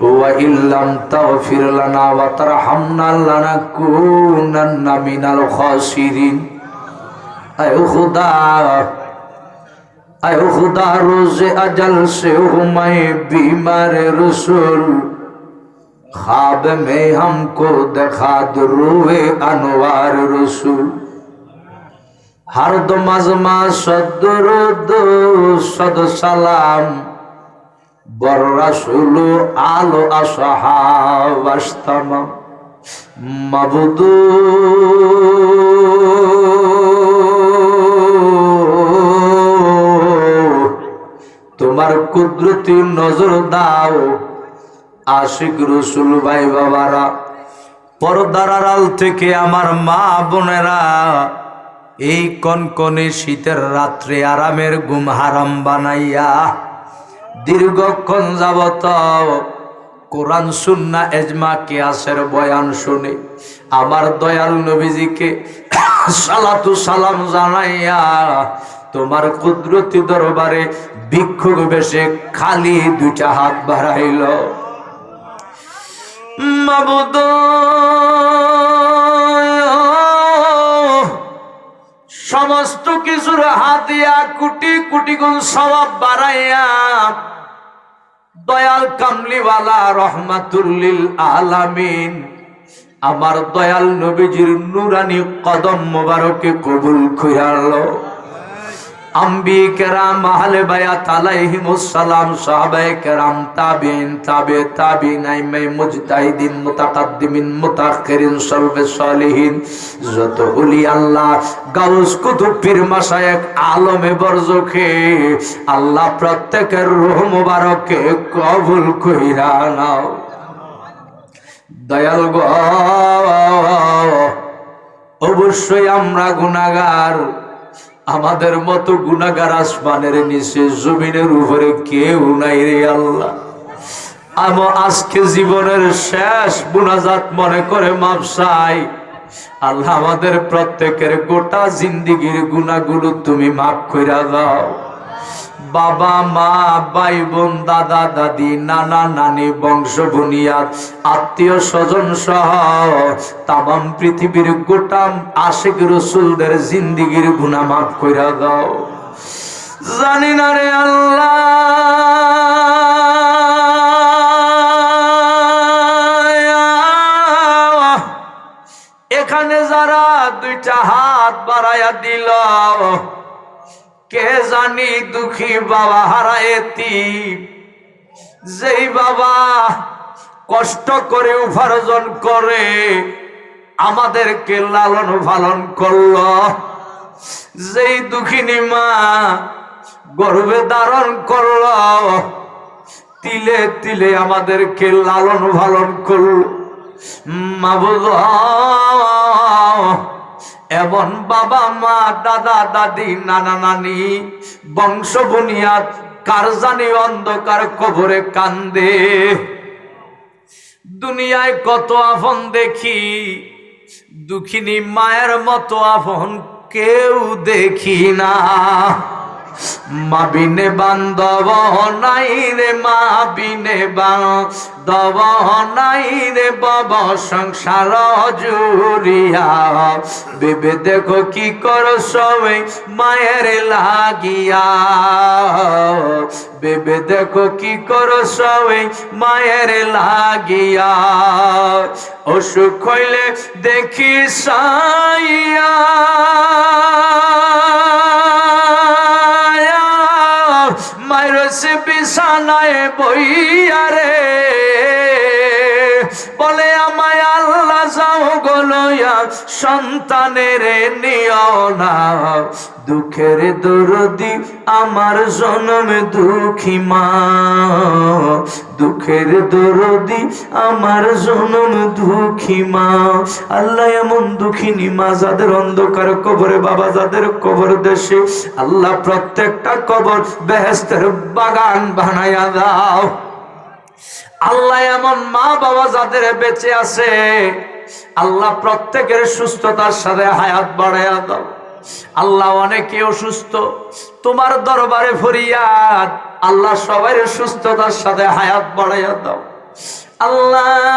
وإن لم تغفر لنا وترحمنا لنكونن من الخاسرين أي خدا اے خدا روز اجل سے ہوں میں بیمار رسول خواب میں ہم کو دکھا دروے انوار رسول ہر دو مزما صد رد صد سلام রাসুল আলো আসাহাবাস্তাম মাবুদু। তোমার কুদরতি নজর দাও আশিক রসুল ভাই বাবারা। পর্দার আড়াল থেকে আমার মা বোনেরা, এই কনকনে শীতের রাত্রে আরামের ঘুম হারাম বানাইয়া দীর্ঘক্ষণ যাবত কোরআন, সুন্না এজমা কেয়াসের বয়ান শুনে আমার দয়াল নবীজিকে সালাতু সালাম জানাইয়া তোমার কুদরতি দরবারে ভিক্ষুক বেশে খালি দুইটা হাত বাড়াইল। সমস্ত কিছুর হাতিয়া কুটি কুটি গুণ সবাব বাড়াইয়া দয়াল কামলিওয়ালা রহমাতুল্লিল আলামিন। আমার দয়াল নবীজির নুরানি কদম মোবারকে কবুল খুয়ালো আম্বি কেরাম আহলে বায়াত আলাইহিমুসসালাম সাহাবায়ে কেরাম তাবিইন তাবে তাবিইন আইমে মুজতাহিদিন, মুতাকাদ্দিমিন মুতাআখিরিন সলবে সলিহিন। যত উলি আল্লাহ, গাউস কুতুব পীর মাশায়েখ, আলমে বরজখে, আল্লাহ প্রত্যেকের রূহ মুবারককে কবুল কইরা নাও। দয়াল গো, অবশ্যই আমরা গুনাহগার। আমাদের মতো গুনাগার আসমানের নিচে, জমিনের উপরে কেউ নাই রে আল্লাহ। আমি আজকে জীবনের শেষ গুনাজাত মনে করে মাপসাই আল্লাহ আমাদের প্রত্যেকের গোটা জিন্দিগির গুণাগুলো তুমি মাফ করে দাও। বাবা, মা, ভাই, বোন, দাদা, দাদি, নানা, নানি বংশ বুনিয়াদ আত্মীয় স্বজন সহ তামাম পৃথিবীর গোটাম আশেক রসুলদের জিন্দিগির গুণা মাফ কইরা দাও। জানি না রে আল্লাহ। এখানে যারা দুইটা হাত বাড়াইয়া দিল কে জানি দুঃখী বাবা হারায়তি যেই বাবা কষ্ট করে উপার্জন করে, আমাদেরকে লালন পালন করল। যেই দুঃখিনী মা গর্বে ধারণ করল, তিলে তিলে আমাদেরকে লালন পালন করল। মাবুদ এমন বাবা, মা, দাদা, দাদি, নানা, নানি বংশ বুনিয়াদ কার জানি অন্ধকার কবরে কান্দে। দুনিয়ায় কত আপন দেখি, দুঃখিনী মায়ের মতো আপন কেউ দেখি না। মাবিনে বান্ধব নাই রে মাবিনে বান্ধব নাই রে বব, সংসার জুরিয়া বেবে দেখো কি কর সবে, মায়ের লাগিয়া। বেবে দেখো কি কর সবে, মায়ের লাগিয়া। অসুখ হইলে দেখি সাইয়া। সে বিছানায় বইয়ারে বলে গলয়া সন্তানের নিও না। দুঃখের দরদি আমার জনম দুঃখী মা। দুঃখের দরদি আমার জনম দুঃখী মা। আল্লাহ এমন দুঃখিনী মা যাদের অন্ধকার কবরে, বাবা যাদের কবর দেশে। আল্লাহ প্রত্যেকটা কবর বেহেস্তের বাগান বানাইয়া দাও। আল্লাহ এমন মা বাবা যাদের বেঁচে আছে আল্লাহ প্রত্যেকের সুস্থতার সাথে হায়াত বাড়াইয়া দাও। আল্লাহ অনেকে অসুস্থ। তোমার দরবারে ফরিয়াদ। আল্লাহ সবাই সুস্থতার সাথে হায়াত বাড়াইয়া দাও। আল্লাহ।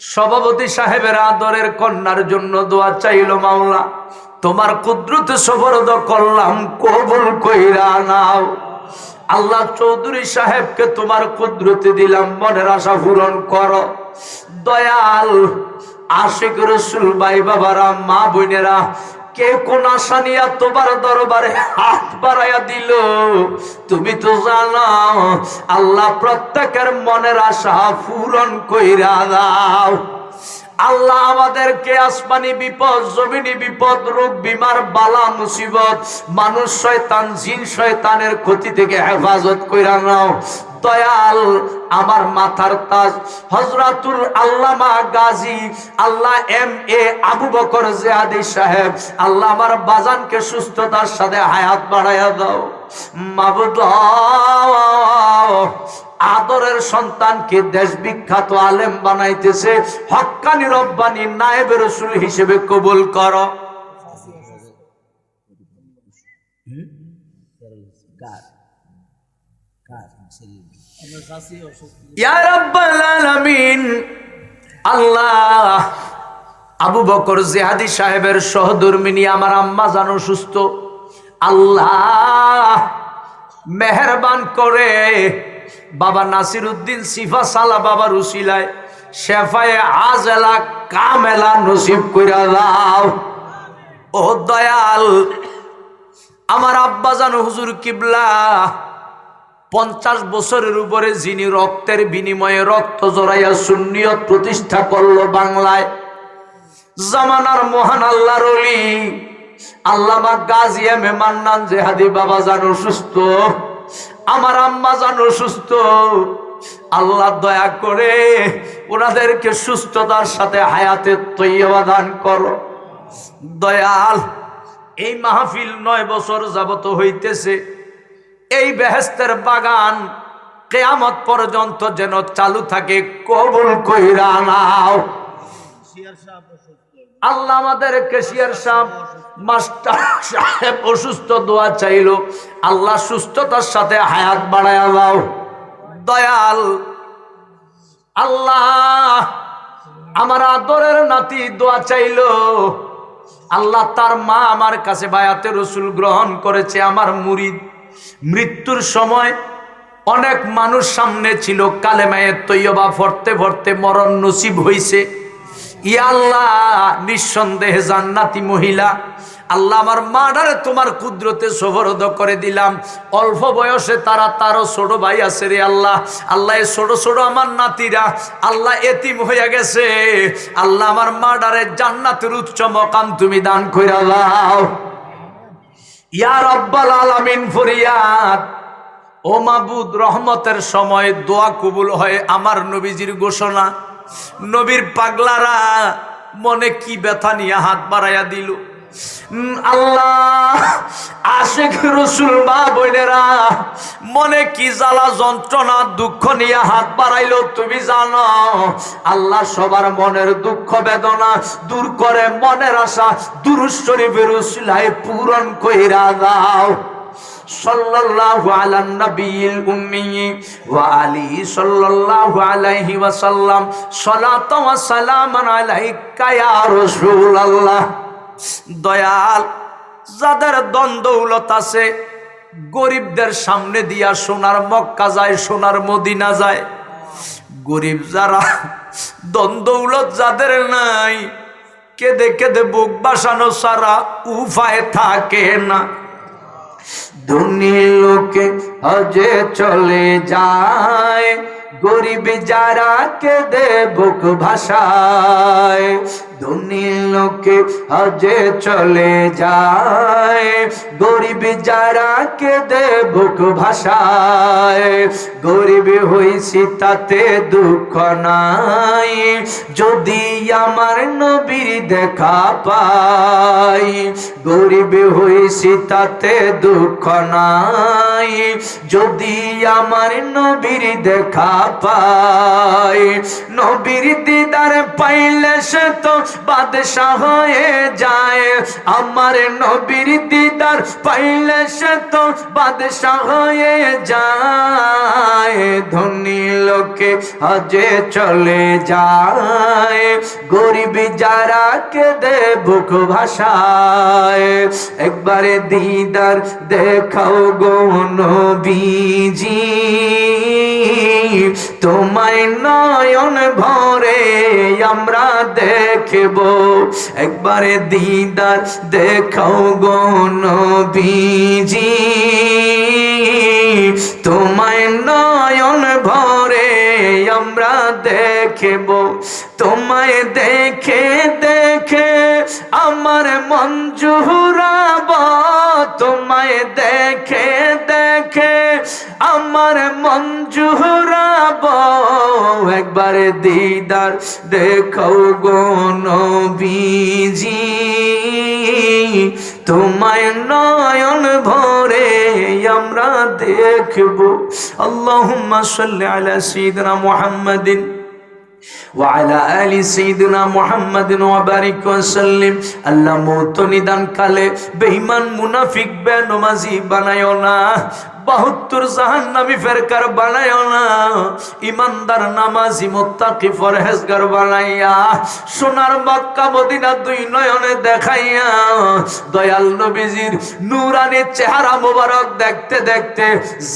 সভাপতি সাহেবের আদরের কন্যার জন্য দোয়া চাইল মাওলা। তোমার কুদরতে সবরদ করলাম কবুল কইরা নাও। আল্লাহ চৌধুরী সাহেবকে তোমার কুদরতে দিলাম, মনের আশা পূরণ করো। দয়াল আশিক রসুল ভাই বাবারা, মা বোনেরা, কে কোন আশা নিয়া তোমার দরবারে হাত বাড়াইয়া দিল? তুমি তো জানো, আল্লাহ প্রত্যেকের মনের আশা পূরণ কইরা দাও। আল্লাহ আমাদেরকে আসমানি বিপদ, জমিনি বিপদ, রোগ, বিমার বালা, মুসিবত, মানুষ শয়তান, জিন শয়তানের ক্ষতি থেকে হেফাজত কইরা নাও। দয়াল আমার মাথার তাজ। হজরতুল আল্লামা গাজী, আল্লাহ এম এ আবু বকর জিয়াদি সাহেব, আল্লাহ আমার বাজানকে সুস্থতার সাথে হায়াত বাড়াইয়া দাও। মাবুদ আদরের সন্তানকে দেশ বিখ্যাত আলেম বানাইতেছে। হক্কানি রব্বানি নায়েব রসুল হিসেবে কবুল করো। আল্লাহ আবু বকর জেহাদি সাহেবের সহধর্মিনী আমার আম্মা জানো সুস্থ। আল্লাহ মেহরবান করে বাবা নাসির উদ্দিন সিফা সালা বাবা রুসিলায় শেফায়ে কাম এলা নসিব কইরা দাও। ও দয়াল, আমার আব্বা জানো হুজুর কিবলা, পঞ্চাশ বছরের উপরে যিনি রক্তের বিনিময়ে রক্ত জড়াইয়া শূন্যত প্রতিষ্ঠা করল বাংলায়, জামানার মহান আল্লাহর অলি আল্লামা গাজিয়া এম এ মান্নান জেহাদি বাবা জানো সুস্থ আমার আম্মা জানো সুস্থ। আল্লাহ দয়া করে ওনাদেরকে সুস্থতার সাথে হায়াতে তৈবা দান করো। দয়াল, এই মাহফিল নয় বছর যাবত হইতেছে। এই বেহেস্তের বাগান কেয়ামত পর্যন্ত যেন চালু থাকে কবুল কইরা নাও। আল্লাহ আমাদের কেশিয়ার সাহেব, মাস্টার সাহেব অসুস্থ, দোয়া চাইল, আল্লাহ সুস্থতার সাথে হায়াত বাড়ায়া দাও। দয়াল, আল্লাহ আমার আদরের নাতি দোয়া চাইল। আল্লাহ তার মা আমার কাছে বায়াতে রসুল গ্রহণ করেছে, আমার মুরিদ। মৃত্যুর সময় অনেক মানুষ সামনে ছিল কালেমায়ের তৈয়বা ফরতে ফরতে মরণ নসিব হইছে। ইয়াল্লাহ নিঃসন্দেহে জান্নাতি মহিলা। আল্লাহ আমার মাডারে তোমার কুদরতে সবরদ করে দিলাম। অল্প বয়সে তারা তারও ছোট ভাই আছে রে আল্লাহ। আল্লাহ এ ছোট ছোট আমার নাতিরা, আল্লাহ এতিম হইয়া গেছে। আল্লাহ আমার মাডারে জান্নাতের উচ্চ মকাম তুমি দান কইরা দাও। ইয়া রব্বাল আলামিন ফরিয়াদ, ও মাবুদ রহমতের সময় দোয়া কবুল হয় আমার নবীজির ঘোষণা। নবীর পাগলারা মনে কি ব্যথা নিয়ে হাত বাড়াইয়া দিল। আল্লাহ, আশেখ রসুল মা বোনেরা, মনে কি জ্বালা যন্ত্রণা, দুঃখ নিয়ে হাত বাড়াইলো তুমি জানো? আল্লাহ সবার মনের দুঃখ বেদনা দূর করে মনের আশা দুরুশ্বরীফের উসিলায় পূরণ কইরা দাও। সাল্লাল্লাহু আলান নবিয়িল উম্মি ওয়া আলিহি সাল্লাল্লাহু আলাইহি ওয়াসাল্লাম, সালাতু ওয়া সালামান আলাইকা ইয়া রাসূলুল্লাহ। দয়াল, যাদের দ্বন্দ্বৌলত আছে, গরিবদের সামনে দিয়া সোনার মক্কা যায়, সোনার মদিনা যায়। গরিব যারা দ্বন্দ্বৌলত যাদের নাই, কেঁদে কেঁদে বুক বাসানো সারা উফায় থাকে না। দুনির লোকে হজে চলে যায়। গরিব যারা কেঁদে বুক ভাষায় দুনির লোকে হজে চলে যায়। গরিব যারা কেঁদে বুক ভাষায় গরিব হইছি তাতে দুঃখ নাই। যদি আমার নবীর দেখা পাই, গরিব হয়েছি তাতে দুঃখ নাই। যদি আমার নবীর দেখা পাই, নবীর দিদার পাইলে সে তো বাদশাহ হয়ে যায়। আমার নবীর দিদার পাইলে সে তো বাদশাহ হয়ে যায়। ধনী লোকে হজে চলে যায়। গরিব যারা কেঁদে বুক ভাষায় একবারে দিদার দেখাও গো নবীজি। তোমায় নয়ন ভরে আমরা দেখব। একবারে দিদার দেখাও গো নবীজি। তোমায় নয়ন ভরে আমরা দেখব। তোমায় দেখে দেখে আমার জুহুরাব তোমায় দেখে একবারে দিদার দেখাও গো নবীজি তোমায় নয়ন ভরে আমরা দেখব আল্লাহুম্মা সাল্লি আলা সাইয়্যিদিনা মুহাম্মাদিন وعلى آل سيدنا محمد وبارك وسلم আল্লাহ মৌত নিদান কালে বেঈমান মুনাফিক বেনমাজি বানায়ও না বাহাত্তর জাহান্নামী ফেরকার বানায়ও না। ইমানদার নামাজি মুত্তাকি ফরহেজগার বানাইয়া, সোনার মক্কা মদিনা দুই নয়নে দেখাইয়া, দয়াল নবীজির নূরানি চেহারা মোবারক দেখতে দেখতে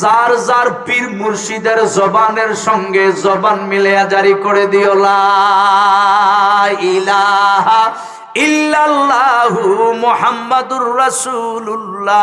যার যার পীর মুর্শিদের জবানের সঙ্গে জবান মিলিয়া জারি করে দিও, লা ইলাহা ইল্লাল্লাহু মুহাম্মাদুর রাসূলুল্লাহ।